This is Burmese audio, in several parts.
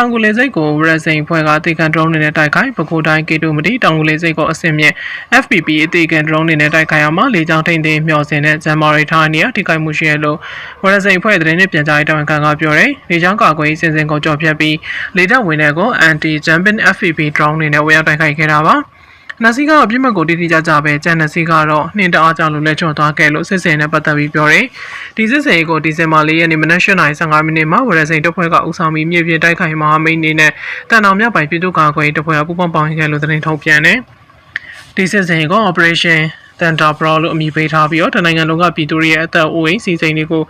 တောင်ကူလေစိတ်ကိုရစိန်ဖွဲ့ကတေကန်ဒရုန်းနဲ့တိုက်ခိုက်ပခိုးတိုင်းကေတူမတီတောင်ကူလေစိတ်ကိုအစင်မြင့် FPP အသေးကန်ဒရုန်းနဲ့တိုက်ခိုက်ရမှာလေကြောင်းထိန်သိမ်းမျှော်စင်တဲ့ဇမ်မာရီထားနေရထိခိုက်မှုရှိရလို့ရစိန်ဖွဲ့တဲ့နဲ့ပြန်ကြားရေးတာဝန်ခံကပြောတယ်လေကြောင်းကာကွယ်ရေးစင်စင်ကိုကြော်ဖြတ်ပြီးလေတပ်ဝင်တဲ့ကို anti jumping FPP drone နဲ့ဝေရောက်တိုက်ခိုက်ခဲ့တာပါ နစီကအပြစ်မဲ့ကိုတိတိကျကျပဲကျန်နစီကတော့နှင်းတအားကြလို့လက်ချော်သွားခဲ့လို့စစ်စင်နဲ့ပတ်သက်ပြီးပြောတယ်။ဒီစစ်စင်ကိုဒီဇင်ဘာ၄ရက်နေ့မနက်၈:၅မိနစ်မှာဝရစိန်တပ်ဖွဲ့ကဦးဆောင်ပြီးမြေပြင်တိုက်ခိုက်မဟာမိတ်နေနဲ့တန်တော်မြောက်ပိုင်းပြည်သူ့ကာကွယ်ရေးတပ်ဖွဲ့ကပူးပေါင်းပေါင်းခဲ့လို့သတင်းထုတ်ပြန်တယ်။ဒီစစ်စင်ကို Operation တန်တာပရောလို့အမည်ပေးထားပြီးတော့တနိုင်ငံလုံးကပြည်သူတွေရဲ့အသက်အိုးအိမ်စီစဉ်တွေကို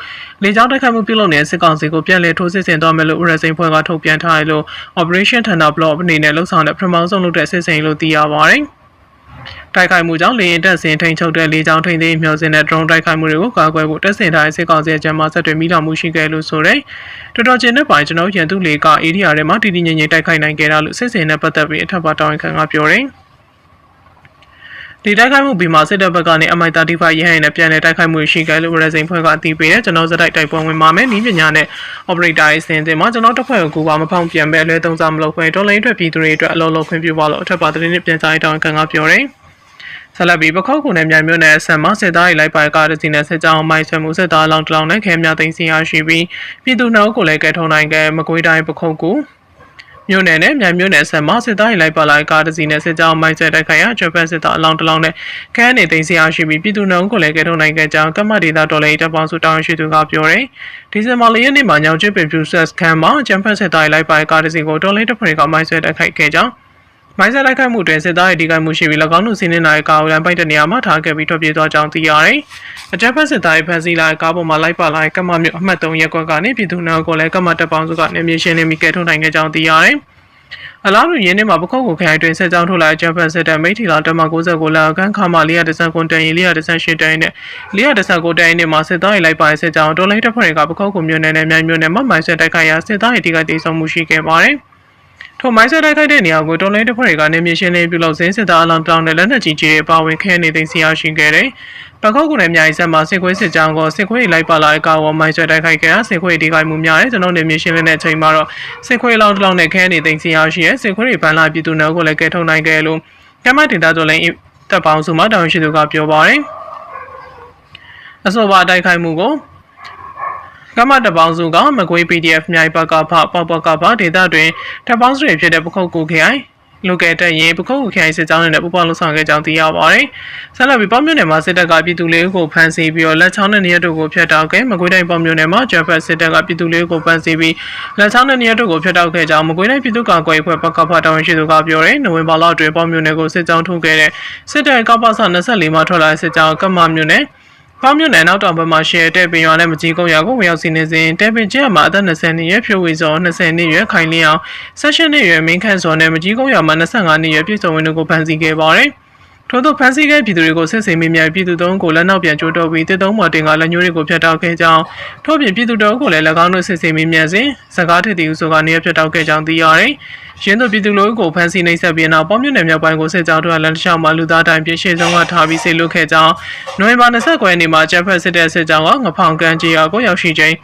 လေကြောင်းတိုက်ခိုက်မှုပြုလုပ်နေတဲ့စစ်ကောင်စီကိုပြန်လည်ထိုးစစ်ဆင်သွားမယ်လို့ဥရစိန်ဖွဲ့ကထုတ်ပြန်ထားတယ်လို့ Operation Thunder Block အနေနဲ့လှုပ်ဆောင်တဲ့ပထမဆုံးလုပ်တဲ့စစ်စင်လို့သိရပါတယ်။ တိုက်ခိုက်မှုကြောင့်လေရင်တက်စင်ထိန်ချုပ်တဲ့လေကြောင်းထိန်သိမ်းမျှော်စင်တဲ့ drone တိုက်ခိုက်မှုတွေကိုကာကွယ်ဖို့တက်စင်ထားတဲ့စစ်ကောင်စီအကြမ်းမဆက်တွေမိလောင်မှုရှိခဲ့လို့ဆိုတဲ့တော်တော်ကျင်းတဲ့ပိုင်းကျွန်တော်ရန်သူလေက area ထဲမှာတည်တည်ငြိမ်ငြိမ်တိုက်ခိုက်နိုင်ခဲ့တာလို့စစ်စင်နဲ့ပတ်သက်ပြီးအထက်ပါတောင်းခံကပြောတယ်။ဒီတိုက်ခိုက်မှုပြီးမှစစ်တပ်ဘက်ကနေ MI35 ရဟန်းနဲ့ပြန်လည်တိုက်ခိုက်မှုရှိခဲ့လို့ရစိန်ဖွဲ့ကအတီးပေးတယ်ကျွန်တော်စတိုက်တိုက်ပွဲဝင်ပါမယ်နီးပညာနဲ့ operator အစင်းတင်မှာကျွန်တော်တစ်ဖွဲ့ကိုပါမဖောင်ပြန်ပဲအလွဲသုံးစားမလုပ်ခွင့်တော်လိုင်းအတွက်ပြည်သူတွေအတွက်အလုံးလုံးခွင့်ပြုပါလို့အထက်ပါသတင်းနဲ့ပြန်ကြားရေးတောင်းခံကပြောတယ် ဆက်လက်ပြီးပခောက်ကူနဲ့မြန်မြို့နယ်အဆန်မှာစစ်သားတွေလိုက်ပါကားတစ်စီးနဲ့စစ်ကြောင်းမိုင်းဆွဲမှုစစ်သားလောင်တလောင်နဲ့ခဲမြသိမ်းစီရရှိပြီးပြည်သူနှုတ်ကိုလည်းကဲထုံနိုင်ခဲ့မကွေးတိုင်းပခောက်ကူမြို့နယ်နဲ့မြန်မြို့နယ်ဆက်မှာစစ်သားတွေလိုက်ပါလာကားတစ်စီးနဲ့စစ်ကြောင်းမိုင်းဆွဲတိုက်ခိုက်ရာဂျပန်စစ်သားအလောင်းတလောင်းနဲ့ခဲအနေသိမ်းစီရရှိပြီးပြည်သူနှုတ်ကိုလည်းကဲထုံနိုင်ခဲ့ကြောင်းကမ္မဒေတာတော်လေးတပ်ပေါင်းစုတောင်းရှိသူကပြောတယ်ဒီဇင်ဘာလရက်နေ့မှာညောင်ချစ်ပင်ဖြူဆက်ခန်းမှာဂျပန်စစ်သားတွေလိုက်ပါကားတစ်စီးကိုတော်လေးတပ်ဖွဲ့ကမိုင်းဆွဲတိုက်ခိုက်ခဲ့ကြောင်း မိုင်းဆက်လိုက်ခိုက်မှုတွင်စစ်သားရဲ့ဒီကိုက်မှုရှိပြီး၎င်းတို့စီးနှင်းနိုင်ကာဝရန်ပိုက်တဲ့နေရာမှာထားခဲ့ပြီးထွက်ပြေးသွားကြောင်းသိရတယ်။အကြမ်းဖက်စစ်သားရဲ့ဖမ်းဆီးလာကားပေါ်မှာလိုက်ပါလာကမ္မမြို့အမှတ်3ရပ်ကွက်ကနေပြည်သူ့နောက်ကိုလည်းကမ္မတပ်ပေါင်းစုကနေမြေရှင်းလင်းပြီးကဲထုတ်နိုင်ခဲ့ကြောင်းသိရတယ်။အလားတူရင်းနှင်းမှာပခုတ်ကိုခိုင်တွင်ဆက်ကြောင်းထုတ်လာဂျပန်စစ်တပ်မိထီလာတမ69လာကန်ခါမ410ကွန်တန်ရင်418တန်နဲ့419တန်နဲ့မှာစစ်သားရေးလိုက်ပါဆက်ကြောင်းတော်လိုင်းတပ်ဖွဲ့တွေကပခုတ်ကိုမြို့နယ်နဲ့မြိုင်မြို့နယ်မှာမိုင်းဆက်တိုက်ခိုက်ရာစစ်သားရေးတိကတိစုံမှုရှိခဲ့ပါတယ်။ ထိုမိုင်းဆက်တိုက်ခိုက်တဲ့နေရာကိုတော်လိုင်းတပ်ဖွဲ့တွေကနေမြေရှင်းလင်းပြုလုပ်စဉ်စစ်သားအလောင်းတောင်းတဲ့လက်နက်ကြီးကြီးတွေပါဝင်ခဲနေသိမ်းစီရရှိခဲ့တယ်။ပကောက်ကုနယ်မြိုင်ဆက်မှာစစ်ခွေးစစ်ကြောင်းကိုစစ်ခွေးလိုက်ပါလာတဲ့ကာဝမိုင်းဆွဲတိုက်ခိုက်ခဲ့တာစစ်ခွေးဒီကိုင်မှုများတယ်ကျွန်တော်နေမြေရှင်းလင်းတဲ့အချိန်မှာတော့စစ်ခွေးလောင်းတစ်လောင်းနဲ့ခဲနေသိမ်းစီရရှိရဲစစ်ခွေးတွေပန်းလာပြည်သူနယ်ကိုလည်းကဲထုတ်နိုင်ခဲ့လို့ကမ္မတင်တာဆိုလည်းတပ်ပေါင်းစုမှတောင်းရှိသူကပြောပါတယ်။အဆိုပါတိုက်ခိုက်မှုကို ကမ္မတပေါင်းစုကမကွေး PDF မြိုင်ဘကဖပေါပကဖဒေတာတွင်တပေါင်းစုတွေဖြစ်တဲ့ပခုတ်ကိုခိုင်လူကဲတက်ရင်ပခုတ်ကိုခိုင်စစ်ကြောင်းနဲ့ပူပေါင်းလှဆောင်ခဲ့ကြောင်းသိရပါတယ်။ဆက်လက်ပြီးပေါ့မြို့နယ်မှာစစ်တပ်ကပြည်သူလေးကိုဖမ်းဆီးပြီးတော့လက်ချောင်းနဲ့နေရတို့ကိုဖျက်တောက်ခဲ့မကွေးတိုင်းပေါ့မြို့နယ်မှာဂျက်ဖက်စစ်တပ်ကပြည်သူလေးကိုဖမ်းဆီးပြီးလက်ချောင်းနဲ့နေရတို့ကိုဖျက်တောက်ခဲ့ကြောင်းမကွေးတိုင်းပြည်သူ့ကာကွယ်ရေးဖွဲ့ပကဖတာဝန်ရှိသူကပြောတယ်။နိုဝင်ဘာလအတွင်းပေါ့မြို့နယ်ကိုစစ်ကြောင်းထုတ်ခဲ့တဲ့စစ်တပ်ကပ္ပစ24မှာထွက်လာတဲ့စစ်ကြောင်းကမ္မမြို့နယ် ပေါင်းမြို့နယ်နောက်တောင်ဘက်မှာရှယ်တဲ့ပင်ရွာနဲ့မကြီးကုန်းရွာကိုဝင်ရောက်စီနေစဉ်တဲ့ပင်ကျဲမှာအသက်20နှစ်ရွယ်ဖြိုးဝေစော20နှစ်ရွယ်ခိုင်လင်းအောင်16နှစ်ရွယ်မင်းခန့်စောနဲ့မကြီးကုန်းရွာမှာ25နှစ်ရွယ်ပြည့်စုံဝင်တို့ကိုဖမ်းဆီးခဲ့ပါတယ်။ ထို့သောဖမ်းဆီးခဲ့ပြည်သူတွေကိုစစ်ဆေးမိမြပြည်သူသုံးကိုလက်နောက်ပြန်ကြိုးတော့ပြီးတစ်သုံးမော်တင်ကလက်ညှိုးတွေကိုဖျက်တောက်ခဲ့ကြောင်းထို့ပြင်ပြည်သူတော်ကိုလည်း၎င်းတို့စစ်ဆေးမိမြစဉ်စကားထစ်တီဦးဆိုကနေရဖျက်တောက်ခဲ့ကြောင်းသိရတယ်။ရင်းတို့ပြည်သူလူကိုဖမ်းဆီးနှိပ်စက်ပြီးနောက်ပေါမြို့နယ်မြောက်ပိုင်းကိုစစ်ကြောင်းတို့လမ်းတစ်လျှောက်မှာလူသားတိုင်းပြည့်ရှင်းဆုံးကထားပြီးဆေးလွတ်ခဲ့ကြောင်းနိုဝင်ဘာ29ရက်နေ့မှာဂျက်ဖက်စစ်တဲ့စစ်ကြောင်းကငဖောင်ကန်ကြီးရွာကိုရောက်ရှိချိန်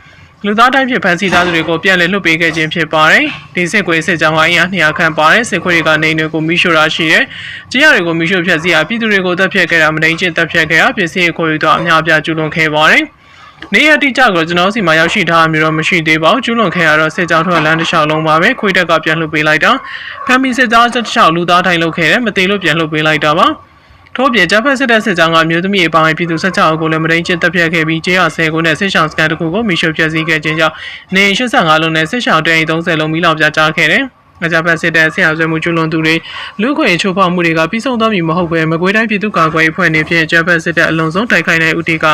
လူသားတိုင်းဖြစ်ဖမ်းဆီးသားသူတွေကိုပြန်လည်လွှတ်ပေးခဲ့ခြင်းဖြစ်ပါတယ်။ဒီစစ်ကွေးစစ်ကြောင်းကအင်အား200ခန့်ပါတယ်စစ်ခွေးတွေကနေတွေကိုမိရှို့ရာရှိတယ်။ကြေးရတွေကိုမိရှို့ဖျက်ဆီးရာပြည်သူတွေကိုတပ်ဖြတ်ခဲ့တာမနိုင်ချင်းတပ်ဖြတ်ခဲ့ရာပစ္စည်းကိုယူတော့အများအပြားကျူးလွန်ခဲ့ပါတယ်။နေရတိကျကိုကျွန်တော်စီမှာရောက်ရှိထားမျိုးတော့မရှိသေးပါဘူးကျူးလွန်ခဲ့ရတော့စစ်ကြောင်းထွက်လမ်းတစ်လျှောက်လုံးပါပဲခွေးတက်ကပြန်လှုပ်ပေးလိုက်တာဖမ်းပြီးစစ်ကြောင်းတစ်လျှောက်လူသားတိုင်းလုပ်ခဲ့တယ်မသေးလို့ပြန်လှုပ်ပေးလိုက်တာပါ ထို့ပြင်ဂျပန်စစ်တပ်စစ်ကြောင်းကမျိုးသမီးအပေါင်းပြည်သူ16အုပ်ကိုလည်းမရင်းချင်းတပ်ဖြတ်ခဲ့ပြီးကျေးရွာ10ခုနဲ့စစ်ဆောင်စကန်တစ်ခုကိုမီရှို့ဖျက်ဆီးခဲ့ခြင်းကြောင့်နေ85လုံးနဲ့စစ်ဆောင်တဲ30လုံးမိလောက်ပြားကြားခဲ့တယ်အကြမ်းစစ်တပ်ဆရာဆွေမှုကျွလွန်သူတွေလူခွင့်ချိုးဖောက်မှုတွေကပြီးဆုံးသွားပြီမဟုတ်ပဲမကွေးတိုင်းပြည်သူ့ကာကွယ်ရေးအဖွဲ့အနေဖြင့်အကြမ်းစစ်တပ်အလုံးစုံတိုက်ခိုက်တဲ့ဦးတီက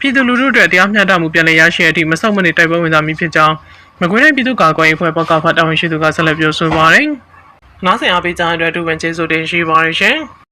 ပြည်သူလူထုအတွက်တရားမျှတမှုပြန်လည်ရရှိတဲ့အထိမဆုတ်မနစ်တိုက်ပွဲဝင်သားမည်ဖြစ်ကြောင်းမကွေးတိုင်းပြည်သူ့ကာကွယ်ရေးအဖွဲ့ပေါ်ကဖတ်တာဝန်ရှိသူကဆက်လက်ပြောဆိုပါရယ်။နားဆင်အားပေးကြတဲ့အတွက်ဒုဝန်ကျေးဇူးတင်ရှိပါရရှင်။